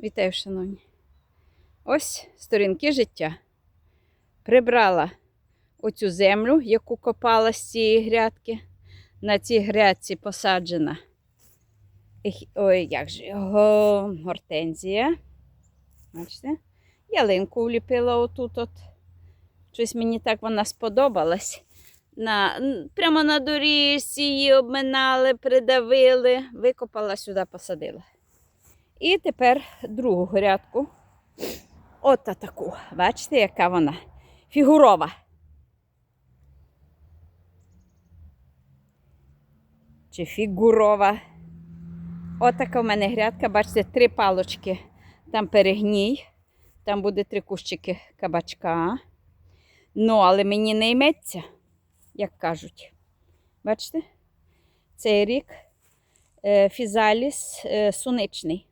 Вітаю, шановні. Ось сторінки життя. Прибрала оцю землю, яку копала з цієї грядки. На цій грядці посаджена. Ой, як же гортензія. Бачите? Ялинку вліпила отут. От. Щось мені так вона сподобалась. На, прямо на доріжці її обминали, придавили, викопала сюди, посадила. І тепер другу грядку. От таку. Бачите, яка вона фігурова. Чи фігурова. Отака в мене грядка, бачите, три палочки. Там перегній, там буде три кущики кабачка. Ну, але мені не йметься, як кажуть. Бачите? Цей рік е, фізаліс е, суничний.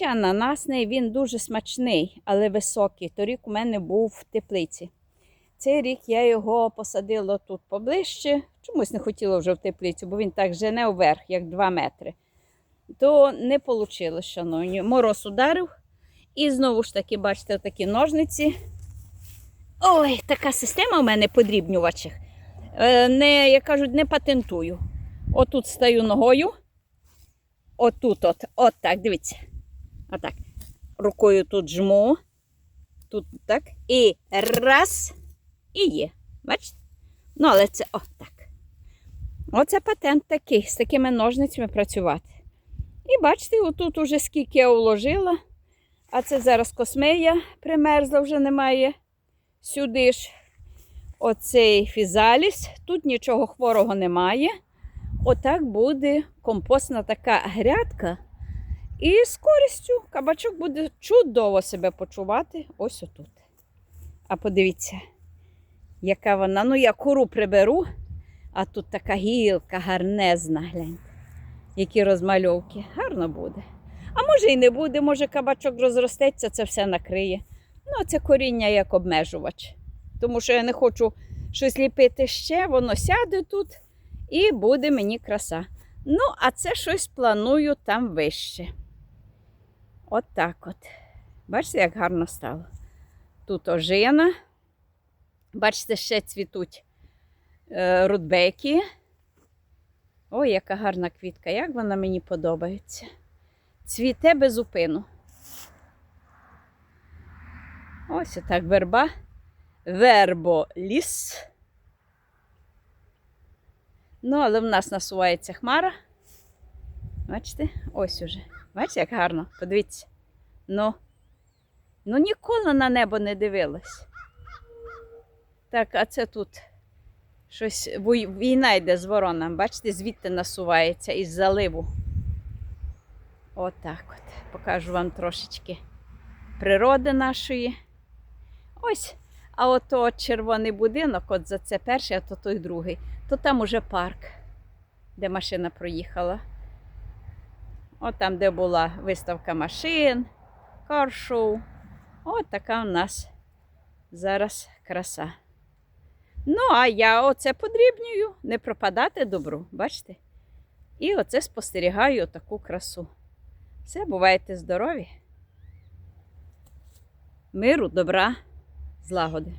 Чи ананасний, він дуже смачний, але високий. Торік у мене був в теплиці. Цей рік я його посадила тут поближче. Чомусь не хотіла вже в теплицю, бо він так жене вверх, як 2 метри. То не вийшло, шановні. Мороз ударив. І знову ж таки, бачите, такі ножниці. Ой, така система у мене подрібнювачих. Е, Не, як кажуть, не патентую. Отут стаю ногою. Отут, от, от так, дивіться. Отак. Рукою тут жму. Тут так. І раз. І є. Бачите? Ну, але це о, так. Оце патент такий, з такими ножницями працювати. І бачите, отут уже скільки я уложила. А це зараз космея примерзла, вже немає. Сюди ж оцей фізаліс. Тут нічого хворого немає. Отак буде компостна така грядка. І з користю кабачок буде чудово себе почувати ось отут. А подивіться, яка вона. Ну, я куру приберу, а тут така гілка гарнезна, гляньте. Які розмальовки. Гарно буде. А може і не буде, може кабачок розростеться, це все накриє. Ну, це коріння як обмежувач. Тому що я не хочу щось ліпити ще, воно сяде тут і буде мені краса. Ну, а це щось планую там вище. От так от. Бачите, як гарно стало. Тут ожина. Бачите, ще цвітуть е, рудбеки. Ой, яка гарна квітка, як вона мені подобається. Цвіте без упину. Ось отак верба. Верболіс. Ну, але в нас насувається хмара. Бачите? Ось уже. Бачите, як гарно? Подивіться. Ну, ну ніколи на небо не дивилась. Так, а це тут щось війна йде з воронами. Бачите, звідти насувається із заливу. Отак от. Покажу вам трошечки природи нашої. Ось. А ото червоний будинок, от за це перший, а то той другий. То там уже парк, де машина проїхала. От там, де була виставка машин, каршоу. От така у нас зараз краса. Ну, а я оце подрібнюю, не пропадати добру, бачите? І оце спостерігаю таку красу. Все, бувайте здорові. Миру, добра, злагоди.